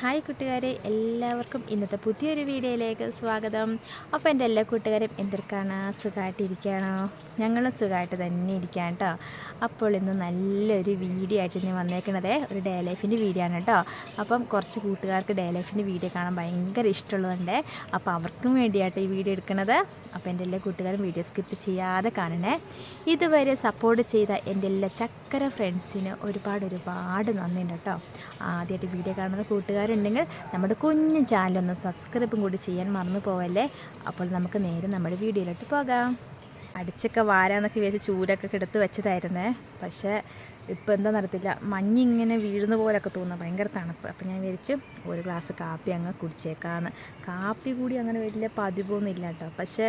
Hi കൂട്ടുകാരെ എല്ലാവർക്കും ഇന്നത്തെ പുതിയൊരു വീഡിയോയിലേക്ക് സ്വാഗതം. അപ്പോൾ എന്റെ എല്ലാ കൂട്ടുകാരും എന്തൊക്കെയാണ് സുഖമായിട്ടിരിക്കുകയാണോ ഞങ്ങളും സുഖമായിട്ട് തന്നെ ഇരിക്കുകയാണ് കേട്ടോ അപ്പോൾ ഇന്ന് നല്ലൊരു വീഡിയോ ആയിട്ട് ഇനി വന്നേക്കണതേ ഒരു ഡേ ലൈഫിന്റെ വീഡിയോ ആണ് കേട്ടോ അപ്പം കുറച്ച് കൂട്ടുകാർക്ക് ഡേ ലൈഫിന്റെ വീഡിയോ കാണാൻ ഭയങ്കര ഇഷ്ടമുള്ളതുണ്ട്. അപ്പോൾ അവർക്കും വേണ്ടിയായിട്ട് ഈ വീഡിയോ എടുക്കുന്നത് അപ്പോൾ എന്റെ എല്ലാ കൂട്ടുകാരും വീഡിയോ സ്കിപ്പ് ചെയ്യാതെ കാണണേ. ഇതുവരെ സപ്പോർട്ട് ചെയ്ത എന്റെ എല്ലാ ചക്കര ഫ്രണ്ട്സിന് ഒരുപാട് ഒരുപാട് നന്ദിയുണ്ട് കേട്ടോ ആദ്യമായിട്ട് വീഡിയോ കാണുന്ന കൂട്ടുകാരുണ്ടെങ്കിൽ നമ്മുടെ കുഞ്ഞു ചാനലൊന്ന് സബ്സ്ക്രൈബും കൂടി ചെയ്യാൻ മറന്നു പോവല്ലേ? അപ്പോൾ നമുക്ക് നേരെ നമ്മുടെ വീഡിയോയിലോട്ട് പോകാം. അടിച്ചൊക്കെ വാരാന്നൊക്കെ വിചാരിച്ച് ചൂരൊക്കെ എടുത്ത് വെച്ചതായിരുന്നേ. പക്ഷേ ഇപ്പോൾ എന്താ നടത്തില്ല. മഞ്ഞിങ്ങനെ വീഴുന്ന പോലൊക്കെ തോന്നുന്നു. ഭയങ്കര തണുപ്പ്. അപ്പോൾ ഞാൻ വിചാരിച്ചു ഒരു ഗ്ലാസ് കാപ്പി അങ്ങ് കുടിച്ചേക്കാന്ന്. കാപ്പി കൂടി അങ്ങനെ വലിയ പതിവൊന്നും ഇല്ല കേട്ടോ. പക്ഷേ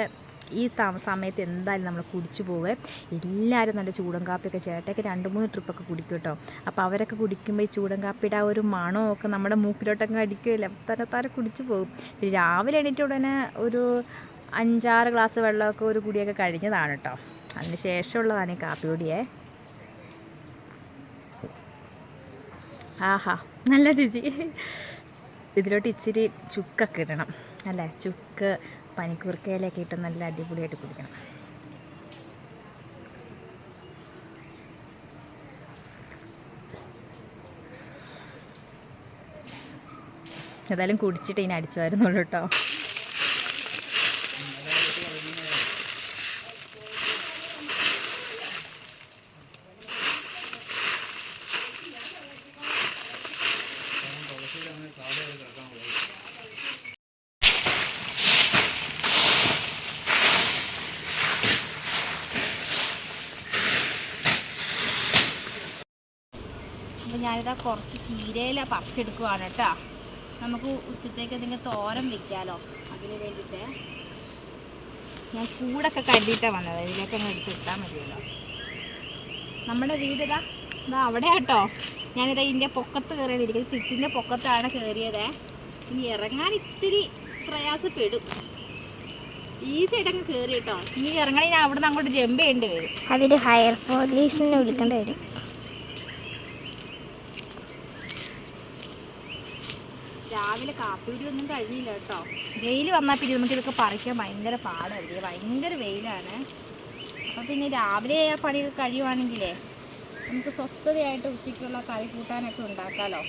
ഈ സമയത്ത് എന്തായാലും നമ്മൾ കുടിച്ചു പോവേ. എല്ലാവരും നല്ല ചൂടൻ കാപ്പിയൊക്കെ ചേട്ടയ്ക്ക് രണ്ട് മൂന്ന് ട്രിപ്പൊക്കെ കുടിക്കും കേട്ടോ. അപ്പോൾ അവരൊക്കെ കുടിക്കുമ്പോൾ ഈ ചൂടൻ കാപ്പിയുടെ ആ ഒരു മണമൊക്കെ നമ്മുടെ മൂക്കിലോട്ടൊക്കെ അടിക്കുകയില്ല തന്നെ കുടിച്ചു പോകും. രാവിലെ എണീറ്റ ഉടനെ ഒരു അഞ്ചാറ് ഗ്ലാസ് വെള്ളമൊക്കെ ഒരു കുടിയൊക്കെ കഴിഞ്ഞതാണ് കേട്ടോ. അതിന് ശേഷമുള്ളതാണ് ഈ കാപ്പി കുടിയേ ആഹാ നല്ല രുചി. ഇതിലോട്ട് ഇച്ചിരി ചുക്കൊക്കെ ഇടണം. അല്ലേ? ചുക്ക് പനിക്കൂർക്കയിലൊക്കെ ഇട്ട് നല്ല അടിപൊളിയായിട്ട് കുടിക്കണം. ഏതായാലും കുടിച്ചിട്ട് ഇനി അടിച്ചു വരുന്നുള്ളൂ കേട്ടോ. അപ്പോൾ ഞാനിതാ കുറച്ച് ചീരയില പറിച്ചെടുക്കുവാണ് കേട്ടോ. നമുക്ക് ഉച്ചത്തേക്ക് എന്തെങ്കിലും തോരൻ വെക്കാലോ. അതിന് വേണ്ടിയിട്ട് ഞാൻ കൂടൊക്കെ കരുതിയിട്ടാണ് വന്നത്. ഇതിലേക്ക് അങ്ങ് എടുത്തിട്ടാൽ മതിയല്ലോ. നമ്മുടെ വീട് ഇതാ. ഇതാ അവിടെ കേട്ടോ. ഞാനിതാ ഇതിന്റെ പൊക്കത്ത് കയറിയിരിക്കുന്നത് തിട്ടിന്റെ പൊക്കത്താണ് കയറിയത്. ഇനി ഇറങ്ങാൻ ഇത്തിരി പ്രയാസപ്പെടും. ആയിട്ട് അങ്ങ് കയറി കേട്ടോ. ഇനി ഇറങ്ങാൻ ഞാൻ അവിടെ നിന്ന് അങ്ങോട്ട് ജമ്പ് ചെയ്യേണ്ടി വരും. അതിൽ ഹയർ പോലീസിനെ വിളിക്കേണ്ടി വരും. രാവിലെ കാപ്പിടി ഒന്നും കഴിഞ്ഞില്ല കേട്ടോ. വെയിൽ വന്നാൽ പിന്നെ നമുക്ക് ഇതൊക്കെ പറിക്കാൻ ഭയങ്കര പാടല്ലേ ഭയങ്കര വെയിലാണ്. അപ്പം പിന്നെ രാവിലെ ആ പണിയൊക്കെ കഴിയുവാണെങ്കിലേ നമുക്ക് സ്വസ്ഥതയായിട്ട് ഉച്ചയ്ക്കുള്ള കറി കൂട്ടാനൊക്കെ ഉണ്ടാക്കാമല്ലോ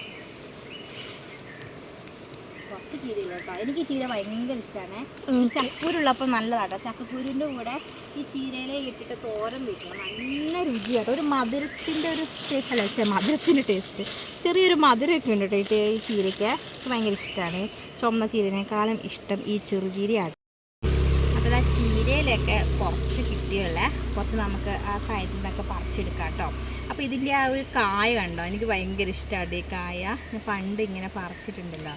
കുറച്ച് ചീരയില്ല കേട്ടോ. എനിക്ക് ചീര ഭയങ്കര ഇഷ്ടമാണ് ചക്കൂരുള്ളപ്പോൾ നല്ലതാണ് ചക്കക്കൂരിന്റെ കൂടെ ഈ ചീരയിലെ ഇട്ടിട്ട് തോരൻ വെക്കണം നല്ല രുചിയാണ് ഒരു മധുരത്തിന്റെ ഒരു ടേസ്റ്റ് അല്ല? മധുരത്തിന്റെ ടേസ്റ്റ് ചെറിയൊരു മധുരമൊക്കെ ഉണ്ട് കേട്ടോ ഈ ചീരയ്ക്ക്. എനിക്ക് ഭയങ്കര ഇഷ്ടമാണ് ചുമന്ന ചീരനേക്കാളും ഇഷ്ടം ഈ ചെറുചീരയാണ്. അപ്പോൾ ആ ചീരയിലൊക്കെ കുറച്ച് കിട്ടിയുള്ള കുറച്ച് നമുക്ക് ആ സൈഡിൽ നിന്നൊക്കെ പറിച്ചെടുക്കാം കേട്ടോ അപ്പോൾ ഇതിന്റെ ആ ഒരു കായ കണ്ടോ? എനിക്ക് ഭയങ്കര ഇഷ്ടമാണ് ഈ കായ. പണ്ട് ഇങ്ങനെ പറിച്ചിട്ടുണ്ടല്ലോ.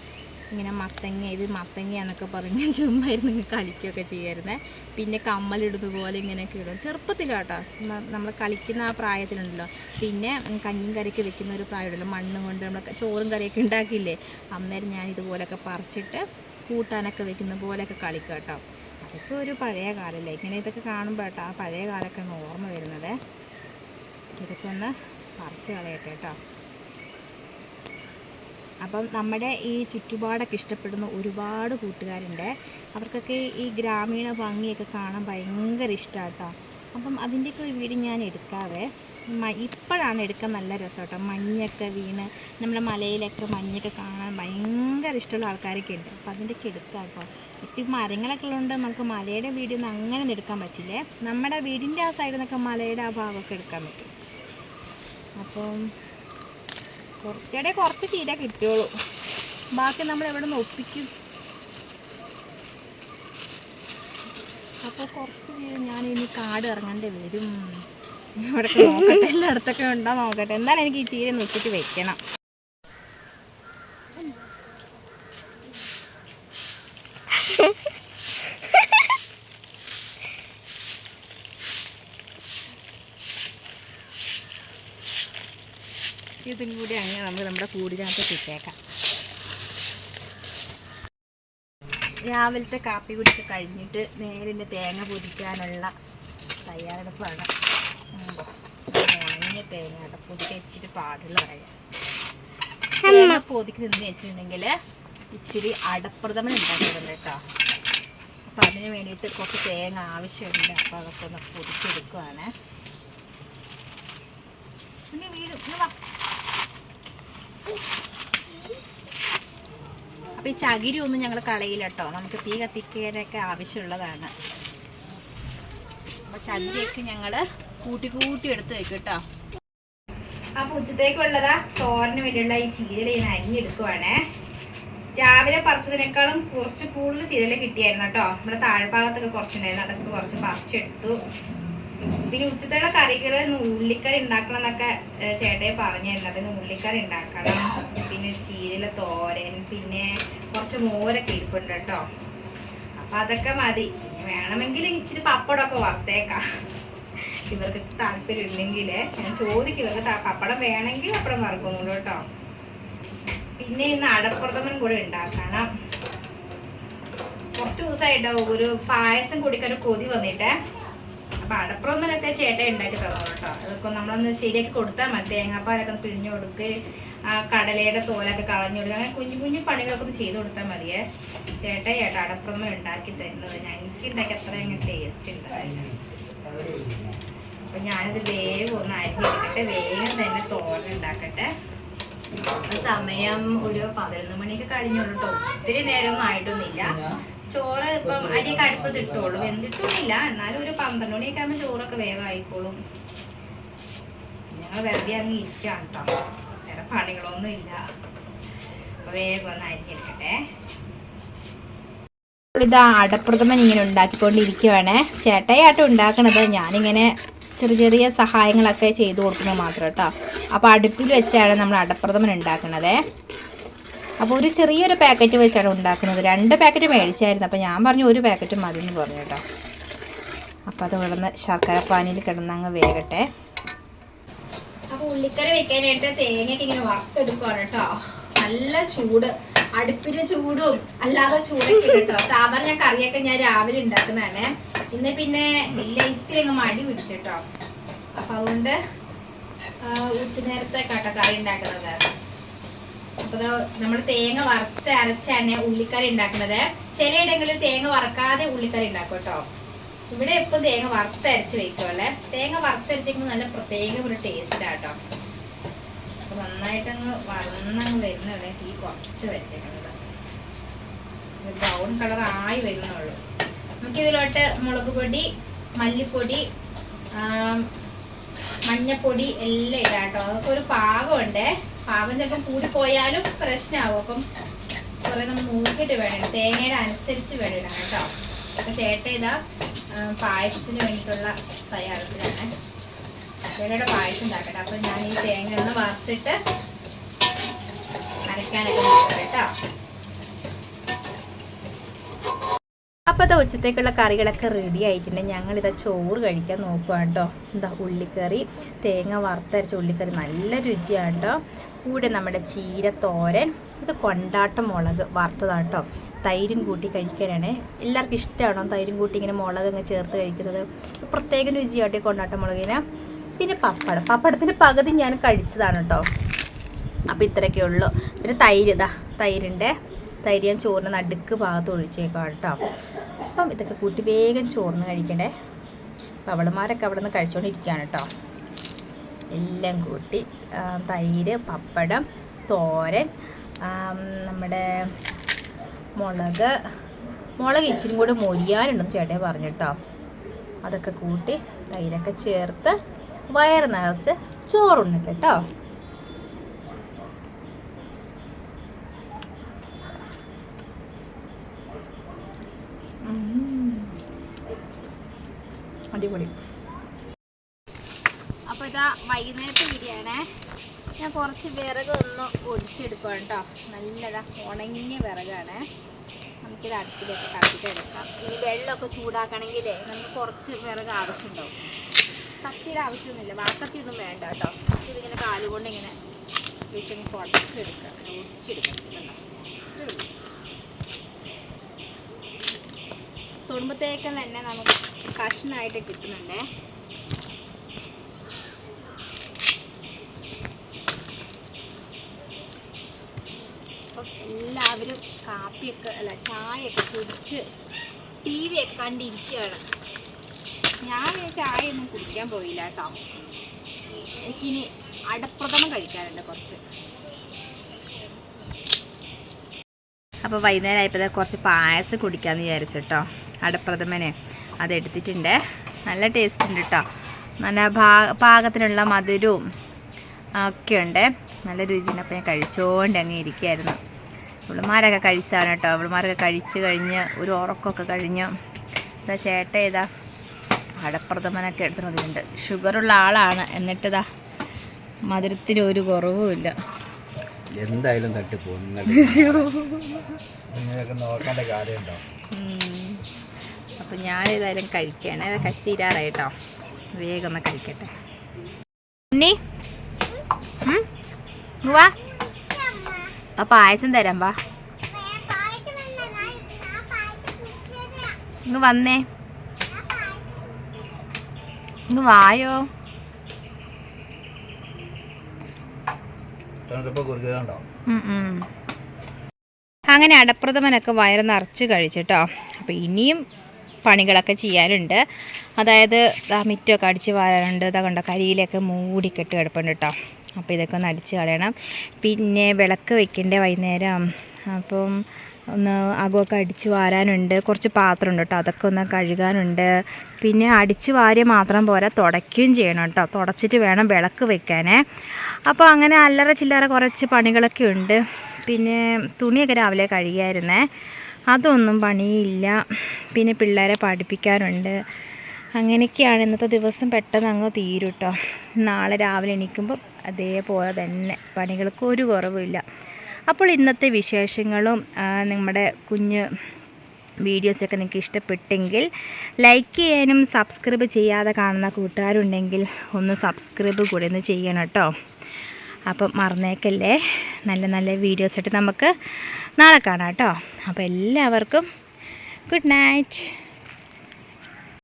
ഇങ്ങനെ മത്തങ്ങ ഇത് മത്തങ്ങ എന്നൊക്കെ പറഞ്ഞ് ചുമ്മായിരുന്നു ഇങ്ങനെ ഇങ്ങ് കളിക്കുകയൊക്കെ ചെയ്യുമായിരുന്നേ പിന്നെ കമ്മലിടുന്ന പോലെ ഇങ്ങനെയൊക്കെ ഇടും. ചെറുപ്പത്തിലാട്ടോ നമ്മൾ കളിക്കുന്ന ആ പ്രായത്തിലുണ്ടല്ലോ. പിന്നെ കഞ്ഞിയും കറിയൊക്കെ വെക്കുന്ന ഒരു പ്രായമുണ്ടല്ലോ. മണ്ണ് കൊണ്ട് നമ്മൾ ചോറും കറിയൊക്കെ ഉണ്ടാക്കിയില്ലേ? അന്നേരം ഞാൻ ഇതുപോലൊക്കെ പറിച്ചിട്ട് കൂട്ടാനൊക്കെ വെക്കുന്ന പോലെയൊക്കെ കളിക്കുക കേട്ടോ. അതൊക്കെ ഒരു പഴയ കാലമല്ലേ ഇങ്ങനെ ഇതൊക്കെ കാണുമ്പോൾ കേട്ടോ ആ പഴയ കാലമൊക്കെ ഓർമ്മ വരുന്നത്. ഇതൊക്കെ ഒന്ന് പറിച്ച് കളയട്ടെ കേട്ടോ. അപ്പം നമ്മുടെ ഈ ചുറ്റുപാടൊക്കെ ഇഷ്ടപ്പെടുന്ന ഒരുപാട് കൂട്ടുകാരുണ്ട്. അവർക്കൊക്കെ ഈ ഗ്രാമീണ ഭംഗിയൊക്കെ കാണാൻ ഭയങ്കര ഇഷ്ടമാണ് കേട്ടോ അപ്പം അതിന്റെയൊക്കെ ഒരു വീട് ഞാൻ എടുക്കാവേ. ഇപ്പോഴാണ് എടുക്കാൻ നല്ല രസം കേട്ടോ മഞ്ഞൊക്കെ വീണ് നമ്മുടെ മലയിലൊക്കെ മഞ്ഞൊക്കെ കാണാൻ ഭയങ്കര ഇഷ്ടമുള്ള ആൾക്കാരൊക്കെ ഉണ്ട്. അപ്പം അതിന്റെയൊക്കെ എടുക്കാം കേട്ടോ ഇപ്പം മരങ്ങളൊക്കെ ഉള്ളതുകൊണ്ട് നമുക്ക് മലയുടെ വീഡിയോ ഒന്നും അങ്ങനെ എടുക്കാൻ പറ്റില്ലേ? നമ്മുടെ വീടിന്റെ ആ സൈഡിൽ നിന്നൊക്കെ മലയുടെ ആ ഭാഗമൊക്കെ എടുക്കാൻ പറ്റും. അപ്പം കുറച്ചുകൂടെ കുറച്ച് ചീര കിട്ടുള്ളൂ ബാക്കി നമ്മൾ എവിടെ നിന്ന് ഒപ്പിക്കും. അപ്പോൾ കുറച്ച് ചീര ഞാൻ ഇനി കാട് ഇറങ്ങേണ്ടി വരും. ഇവിടെ നോക്കട്ടെ. എല്ലായിടത്തൊക്കെ ഉണ്ടോ നോക്കട്ടെ. എന്തായാലും എനിക്ക് ഈ ചീര നോക്കിയിട്ട് വെക്കണം. ഇതും കൂടി അങ്ങനെ നമുക്ക് നമ്മുടെ കൂടിനകത്ത് ഇട്ടേക്കാം. രാവിലത്തെ കാപ്പി കുടിച്ച് കഴിഞ്ഞിട്ട് നേരെ തേങ്ങ പൊതിക്കാനുള്ള തയ്യാറെടുപ്പാണ്. ഉണങ്ങിയ തേങ്ങ കേട്ടോ പൊതിക്ക ഇച്ചിരി പാടുള്ള തേങ്ങ പൊതിക്ക് നിന്ന് വെച്ചിട്ടുണ്ടെങ്കിൽ ഇച്ചിരി അടപ്രഥമൻ ഉണ്ടാക്കുന്നുണ്ട് കേട്ടോ. അപ്പം അതിന് വേണ്ടിയിട്ട് കുറച്ച് തേങ്ങ ആവശ്യമുണ്ട്. അപ്പോൾ അതൊക്കെ ഒന്ന് പൊതിച്ചെടുക്കുവാണ്. പിന്നെ വീഴും. വാ. ഈ ചകിരി ഒന്നും ഞങ്ങൾ കളയില്ല കേട്ടോ നമുക്ക് തീ കത്തിക്കാനൊക്കെ ആവശ്യമുള്ളതാണ്. അപ്പോൾ ചകിരിയൊക്കെ ഞങ്ങൾ കൂട്ടി കൂട്ടി എടുത്ത് വെക്കും കേട്ടോ അപ്പോൾ ഉച്ചത്തേക്കുള്ളതാ തോരന് വേണ്ടിയുള്ള ഈ ചീരല ഞാൻ അരിഞ്ഞെടുക്കുവാണേ. രാവിലെ പറിച്ചതിനേക്കാളും കുറച്ച് കൂടുതൽ ചീരല കിട്ടിയായിരുന്നു കേട്ടോ നമ്മുടെ താഴ്ഭാഗത്തൊക്കെ കുറച്ചുണ്ടായിരുന്നു. അതൊക്കെ കുറച്ച് പറിച്ചെടുത്തു. പിന്നെ ഉച്ചത്തേടെ കറികൾ ഉള്ളിക്കറി ഉണ്ടാക്കണം എന്നൊക്കെ ചേട്ടയെ പറഞ്ഞായിരുന്നു അതിന് ഉള്ളിക്കറി ഉണ്ടാക്കണം. പിന്നെ ചീരല തോരൻ പിന്നെ കുറച്ച് മോരൊക്കെ ഇരിപ്പുണ്ട് കേട്ടോ. അപ്പൊ അതൊക്കെ മതി. വേണമെങ്കിൽ ഇച്ചിരി പപ്പടമൊക്കെ വറുത്തേക്കാം. ഇവർക്ക് താല്പര്യം ഉണ്ടെങ്കിൽ ഞാൻ ചോദിക്കും. ഇവർക്ക് പപ്പടം വേണമെങ്കിൽ പപ്പടം വറുക്കുന്നുള്ളൂ കേട്ടോ. പിന്നെ ഇന്ന് അടപ്രഥമൻ കൂടെ ഉണ്ടാക്കണം. കുറച്ച് ദിവസമായിട്ടോ ഒരു പായസം കുടിക്കാൻ കൊതി വന്നിട്ടേ. അപ്പൊ അടപ്രഥമനൊക്കെ ചേട്ടൻ ഉണ്ടാക്കി തന്നു കേട്ടോ. അതൊക്കെ നമ്മളൊന്ന് ശരിയാക്കി കൊടുത്താൽ മതി. തേങ്ങാപ്പാലൊക്കെ പിഴിഞ്ഞു കൊടുക്ക്. ആ കടലയുടെ തോലൊക്കെ കളഞ്ഞു കൊടുക്കുക അങ്ങനെ കുഞ്ഞു കുഞ്ഞു പണികളൊക്കെ ഒന്ന് ചെയ്ത് കൊടുത്താൽ മതിയേ. ചേട്ടൻ ചേട്ടാ അടപ്പുറം ഉണ്ടാക്കി തരുന്നത്. എനിക്ക് ഉണ്ടാക്കി അത്ര അങ്ങനെ ടേസ്റ്റ് ഉണ്ടാവില്ല അപ്പൊ ഞാനിത് വേഗം ഒന്ന് അരിഞ്ഞെടുക്കട്ടെ വേഗം തന്നെ തോരൻ ഉണ്ടാക്കട്ടെ. സമയം ഒരു പതിനൊന്ന് മണിയൊക്കെ കഴിഞ്ഞോളൂ കേട്ടോ. ഒത്തിരി നേരമൊന്നും ആയിട്ടൊന്നുമില്ല. ചോറ് ഇപ്പം അരിയൊക്കെ അടുപ്പത്ത് ഇട്ടോളൂ. വെന്തിട്ടൊന്നുമില്ല. എന്നാലും ഒരു പന്ത്രണ്ട് മണിയൊക്കെ ആകുമ്പോൾ ചോറൊക്കെ വേവായിക്കോളും. ഞങ്ങൾ വെറുതെ അങ്ങ് ഇരിക്കാം കേട്ടോ വേറെ പണികളൊന്നും ഇല്ല അപ്പൊ വേഗം ഒന്ന് അരിഞ്ഞെടുക്കട്ടെ ഇതാ അടപ്രഥമൻ ഇങ്ങനെ ഉണ്ടാക്കിക്കൊണ്ടിരിക്കുവാണ്. ചേട്ടയായിട്ട് ഉണ്ടാക്കണത്. ഞാനിങ്ങനെ ചെറിയ ചെറിയ സഹായങ്ങളൊക്കെ ചെയ്തു കൊടുക്കുന്നത് മാത്രം കേട്ടോ അപ്പോൾ അടുപ്പിൽ വെച്ചാണ് നമ്മൾ അടപ്രഥമൻ ഉണ്ടാക്കണത്. അപ്പോൾ ഒരു ചെറിയൊരു പാക്കറ്റ് വെച്ചാണ് ഉണ്ടാക്കുന്നത്. രണ്ട് പാക്കറ്റ് മേടിച്ചായിരുന്നു. അപ്പോൾ ഞാൻ പറഞ്ഞു ഒരു പാക്കറ്റ് മതി എന്ന് പറഞ്ഞു കേട്ടോ. അപ്പോൾ അത് കിടന്ന് ശർക്കര പാനിയിൽ കിടന്ന് അങ്ങ് വേകട്ടെ. അപ്പോൾ ഉള്ളിക്കറി വെക്കാനായിട്ട് തേങ്ങയൊക്കെ ഇങ്ങനെ വറുത്തെടുക്കുവാണ് കേട്ടോ. നല്ല ചൂട്. അടുപ്പിന് ചൂടും അല്ലാതെ ചൂടൊക്കെ കേട്ടോ. സാധാരണ കറിയൊക്കെ ഞാൻ രാവിലെ ഉണ്ടാക്കുന്നതാണ്. ഇന്ന് പിന്നെ ലൈറ്റ് അങ്ങ് മടി പിടിച്ചിട്ടോ അപ്പം അതുകൊണ്ട് ഉച്ച നേരത്തെ കേട്ടോ കറി ഉണ്ടാക്കുന്നത്. അപ്പൊ നമ്മൾ തേങ്ങ വറുത്ത് അരച്ചാണ് ഉള്ളിക്കറി ഉണ്ടാക്കുന്നത്. ചിലയിടങ്ങളിൽ തേങ്ങ വറക്കാതെ ഉള്ളിക്കറി ഉണ്ടാക്കും കേട്ടോ. ഇവിടെ ഇപ്പം തേങ്ങ വറുത്തരച്ച് വെക്കുമല്ലേ തേങ്ങ വറുത്തരച്ചെങ്കിൽ നല്ല പ്രത്യേക ഒരു ടേസ്റ്റ് ആട്ടോ അപ്പൊ നന്നായിട്ടങ്ങ് വറന്നങ്ങ് വരുന്നവിടെ തീ കുറച്ച് വെച്ചേക്കുന്നത്. ബ്രൗൺ കളർ ആയി വരുന്നുള്ളൂ. നമുക്കിതിലോട്ട് മുളക് പൊടി മല്ലിപ്പൊടി മഞ്ഞപ്പൊടി എല്ലാം ഇടാം കേട്ടോ. അതൊക്കെ ഒരു പാകമുണ്ട്. പാകം ചിലപ്പം കൂടിപ്പോയാലും പ്രശ്നമാവും അപ്പം കുറേ നമ്മൾ നോക്കിയിട്ട് വേണം തേങ്ങയുടെ അനുസരിച്ച് വേണം ഇടാൻ കേട്ടോ. അപ്പൊ ചേട്ട ഇതാ പായസത്തിന് വേണ്ടിയിട്ടുള്ള തയ്യാറെടുപ്പിലാണ്. ചേട്ടയുടെ പായസം ഉണ്ടാക്കട്ടെ. അപ്പൊ ഞാൻ ഈ തേങ്ങ ഒന്ന് വറുത്തിട്ട് അരക്കാനൊക്കെ നോക്കാം കേട്ടോ. അപ്പോൾ അത് ഉച്ചത്തേക്കുള്ള കറികളൊക്കെ റെഡി ആയിട്ടുണ്ട്. ഞങ്ങളിതാ ചോറ് കഴിക്കാൻ നോക്കുകയാണ് കേട്ടോ എന്താ ഉള്ളിക്കറി തേങ്ങ വറുത്തരച്ച ഉള്ളിക്കറി നല്ല രുചിയാണ് കേട്ടോ കൂടെ നമ്മുടെ ചീര തോരൻ ഇത് കൊണ്ടാട്ട മുളക് വറുത്തതാണ് കേട്ടോ തൈരും കൂട്ടി കഴിക്കാനാണ് എല്ലാവർക്കും ഇഷ്ടമാണോ തൈരും കൂട്ടി ഇങ്ങനെ മുളക് അങ്ങ് ചേർത്ത് കഴിക്കുന്നത്? പ്രത്യേക രുചിയാട്ടെ കൊണ്ടാട്ടം മുളകിന്. പിന്നെ പപ്പടം. പപ്പടത്തിന്റെ പകുതി ഞാൻ കഴിച്ചതാണ് കേട്ടോ അപ്പോൾ ഇത്രയൊക്കെ ഉള്ളൂ. പിന്നെ തൈര് ഇതാ തൈരുണ്ട്. തൈര് ഞാൻ ചോറിന് നടുക്ക് ഭാഗത്ത് ഒഴിച്ചേക്കാം കേട്ടോ. അപ്പം ഇതൊക്കെ കൂട്ടി വേഗം ചോറിന് കഴിക്കണ്ടേ. അപ്പം അവളുമാരൊക്കെ അവിടെ നിന്ന് കഴിച്ചുകൊണ്ടിരിക്കുകയാണ് കേട്ടോ. എല്ലാം കൂട്ടി തൈര് പപ്പടം തോരൻ നമ്മുടെ മുളക് മുളക് ഇച്ചിരി കൂടി മൊരിയാനുണ്ടെന്ന് ചേട്ടൻ പറഞ്ഞു കേട്ടോ. അതൊക്കെ കൂട്ടി തൈരൊക്കെ ചേർത്ത് വയറ് നിറച്ച് ചോറുണ്ട് കേട്ടോ. അടിപൊളി. അപ്പോൾ ഇതാ വൈകുന്നേരത്തെ ബിരിയാണേ. ഞാൻ കുറച്ച് വിറക് ഒന്ന് ഒടിച്ചെടുക്കാം കേട്ടോ. നല്ലതാ ഉണങ്ങിയ വിറകാണ്. നമുക്കിത് അടുപ്പിലൊക്കെ എടുക്കാം. ഇനി വെള്ളമൊക്കെ ചൂടാക്കണമെങ്കിലേ നമുക്ക് കുറച്ച് വിറക് ആവശ്യമുണ്ടാവും. കത്തിയുടെ ആവശ്യമൊന്നുമില്ല. വാക്കത്തി ഒന്നും വേണ്ട കേട്ടോ. ഇതിങ്ങനെ കാലുകൊണ്ട് ഇങ്ങനെ വീട്ടിൽ കുറച്ചെടുക്കാം ഒടിച്ചെടുക്കാം. തൊടുമ്പത്തേക്കും തന്നെ നമുക്ക് കഷ്ണമായിട്ട് കിട്ടുന്നുണ്ടേ. എല്ലാവരും കാപ്പിയൊക്കെ അല്ല ചായയൊക്കെ കുടിച്ച് ടി വി ഒക്കെ കണ്ടിരിക്കുകയാണ്. ഞാൻ ഒന്നും കുടിക്കാൻ പോയില്ല കേട്ടോ. എനിക്കിനി അടപ്രഥമം കഴിക്കാറുണ്ട് കുറച്ച്. അപ്പോൾ വൈകുന്നേരം ആയപ്പോൾ കുറച്ച് പായസം കുടിക്കാമെന്ന് വിചാരിച്ചു കേട്ടോ. അടപ്രഥമനെ. അതെടുത്തിട്ടുണ്ട്. നല്ല ടേസ്റ്റ് ഉണ്ട് കേട്ടോ നല്ല ഭാ പാകത്തിനുള്ള മധുരവും ഒക്കെ ഉണ്ട്. നല്ല രുചിയുണ്ട്. അപ്പോൾ ഞാൻ കഴിച്ചുകൊണ്ട് അങ്ങ് ഇരിക്കുകയായിരുന്നു ഇവളുമാരൊക്കെ കഴിച്ചാണ് കേട്ടോ ഇവളുമാരൊക്കെ കഴിച്ച് കഴിഞ്ഞ് ഒരു ഉറക്കമൊക്കെ കഴിഞ്ഞ് ഇതാ ചേട്ട ഇതാ അടപ്രഥമനൊക്കെ എടുത്ത് വന്നിട്ടുണ്ട്. ഷുഗറുള്ള ആളാണ്. എന്നിട്ടിതാ മധുരത്തിന് ഒരു കുറവുമില്ല എന്തായാലും തട്ടിപ്പോ നോക്കേണ്ട കാര്യമുണ്ടോ? അപ്പം ഞാനേതായാലും കഴിക്കുകയാണ് അത് കത്തിരാറായി കേട്ടോ വേഗം ഒന്ന് കഴിക്കട്ടെ. ഉണ്ണി. വാ. ആ പായസം തരാം വാ. ഇങ്ങ് വന്നേ. ഇങ്ങ് വായോ. അങ്ങനെ അടപ്രഥമനൊക്കെ വയറ് നിറച്ച് കഴിച്ചിട്ടോ അപ്പം ഇനിയും പണികളൊക്കെ ചെയ്യാനുണ്ട് അതായത് മിറ്റമൊക്കെ അടിച്ച് വാരാനുണ്ട് ഇതാ കണ്ടോ കരിയിലൊക്കെ കെട്ടി കിടപ്പുണ്ട് കേട്ടോ. അപ്പോൾ ഇതൊക്കെ ഒന്ന് അടിച്ച് കളയണം. പിന്നെ വിളക്ക് വെക്കണ്ടേ വൈകുന്നേരം അപ്പം ഒന്ന് അകമൊക്കെ അടിച്ച് വാരാനുണ്ട്. കുറച്ച് പാത്രമുണ്ട് കേട്ടോ അതൊക്കെ ഒന്ന് കഴുകാനുണ്ട്. പിന്നെ അടിച്ച് വാരിയ മാത്രം പോരാ തുടയ്ക്കുകയും ചെയ്യണം കേട്ടോ. തുടച്ചിട്ട് വേണം വിളക്ക് വെക്കാനേ. അപ്പോൾ അങ്ങനെ അല്ലറ ചില്ലറ കുറച്ച് പണികളൊക്കെ ഉണ്ട്. പിന്നെ തുണിയൊക്കെ രാവിലെ കഴുകിയായിരുന്നേ. അതൊന്നും പണിയില്ല. പിന്നെ പിള്ളേരെ പഠിപ്പിക്കാനുണ്ട് അങ്ങനെയൊക്കെയാണ് ഇന്നത്തെ ദിവസം പെട്ടെന്ന് അങ്ങ് തീരും കേട്ടോ നാളെ രാവിലെ എണീക്കുമ്പോൾ അതേപോലെ തന്നെ പണികൾക്ക് ഒരു കുറവുമില്ല. അപ്പോൾ ഇന്നത്തെ വിശേഷങ്ങളും നമ്മുടെ കുഞ്ഞ് വീഡിയോസൊക്കെ നിങ്ങൾക്ക് ഇഷ്ടപ്പെട്ടെങ്കിൽ ലൈക്ക് ചെയ്യാനും സബ്സ്ക്രൈബ് ചെയ്യാതെ കാണുന്ന കൂട്ടുകാരുണ്ടെങ്കിൽ ഒന്ന് സബ്സ്ക്രൈബ് കൂടി ഒന്ന് ചെയ്യണം കേട്ടോ. അപ്പം മറന്നേക്കല്ലേ. നല്ല നല്ല വീഡിയോസായിട്ട് നമുക്ക് നാളെ കാണാം കേട്ടോ. അപ്പോൾ എല്ലാവർക്കും ഗുഡ് നൈറ്റ്.